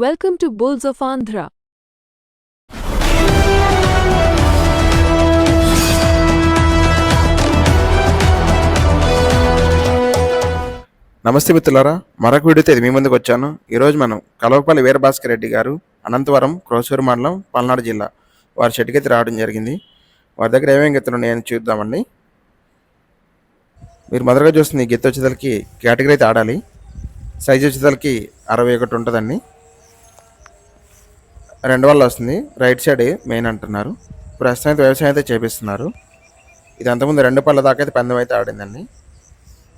Welcome to bulls of Andhra నమస్తే మిత్రులారా మరొక వీడియోతో ఇది మీ ముందుకు వచ్చాను. ఈరోజు మనం కలవపల్లి వీరభాస్కర్ రెడ్డి గారు అనంతవరం క్రోసూరు మండలం పల్నాడు జిల్లా వారి షెడ్కి రావడం జరిగింది. వారి దగ్గర ఏమేమి గెత్తులు ఉన్నాయని చూద్దామండి. మీరు మొదటగా చూస్తుంది గీత వచ్చేదానికి కేటగిరీ అయితే ఆడాలి. సైజ్ వచ్చేదానికి అరవై ఒకటి ఉంటుందండి. రెండు వల్ల వస్తుంది. రైట్ సైడ్ మెయిన్ అంటున్నారు. ప్రస్తుతం అయితే వ్యవసాయం అయితే చేపిస్తున్నారు. ఇది అంతకుముందు రెండు పళ్ళ దాకా అయితే పందెం అయితే ఆడిందండి.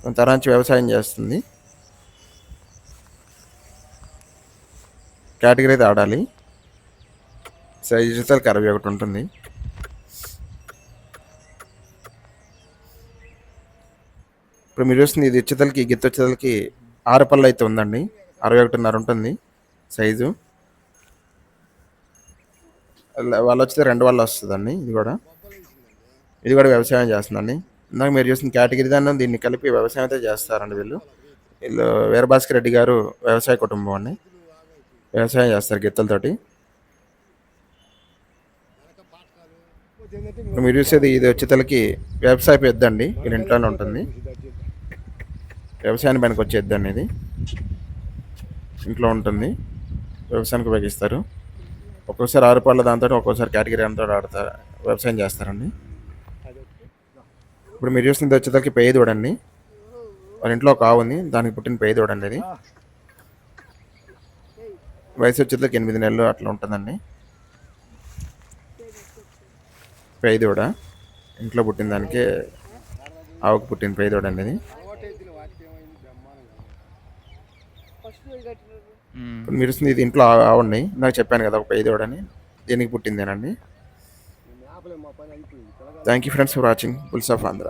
కొంత నుంచి వ్యవసాయం చేస్తుంది. కేటగిరీ అయితే ఆడాలి. సైజ్ వచ్చేసరికి అరవై ఒకటి ఉంటుంది. ఇప్పుడు మీరు చూస్తుంది ఇది వచ్చేసరికి గిత్త ఆరు పళ్ళు అయితే ఉందండి. అరవై ఒకటిన్నర ఉంటుంది సైజు. వాళ్ళు వచ్చితే రెండు వాళ్ళు వస్తుందండి ఇది కూడా. ఇది కూడా వ్యవసాయం చేస్తుందండి. ఇందాక మీరు చూసిన కేటగిరీ దాన్ని దీన్ని కలిపి వ్యవసాయం అయితే చేస్తారండి వీళ్ళు. వీళ్ళు వీరభాస్కర్ రెడ్డి గారు వ్యవసాయ కుటుంబం అండి. వ్యవసాయం చేస్తారు గిత్తలతోటి. మీరు చూసేది ఇది వచ్చేతలకి వ్యవసాయ పెద్దండి వీళ్ళ ఇంట్లోనే ఉంటుంది. వ్యవసాయాన్ని పనికి వచ్చేద్దండి అండి ఇది. ఇంట్లో ఉంటుంది వ్యవసాయానికి ఉపయోగిస్తారు. ఒక్కొక్కసారి ఆరు పాళ్ళ దాంతో ఒక్కొక్కసారి కేటగిరీ అంతా ఆడతారు వ్యవసాయం చేస్తారండి. ఇప్పుడు మీరు చూస్తుంది వచ్చేసరికి పేయి దూడండి వాళ్ళ ఇంట్లో ఒక ఆవు ఉంది దానికి పుట్టిన పేయి దూడండి అది. వయసు వచ్చేసరికి ఎనిమిది నెలలు అట్లా ఉంటుందండి. పేయి దూడ ఇంట్లో పుట్టిన దానికి ఆవుకు పుట్టిన పేయి దూడండి ఇది ఇప్పుడు మీరు ఇది ఇంట్లో ఆ- ఆవుండి నాకు చెప్పాను కదా ఒక పేయి దూడని దీనికి పుట్టిందేనండి? Thank you friends for watching bulls of Andhra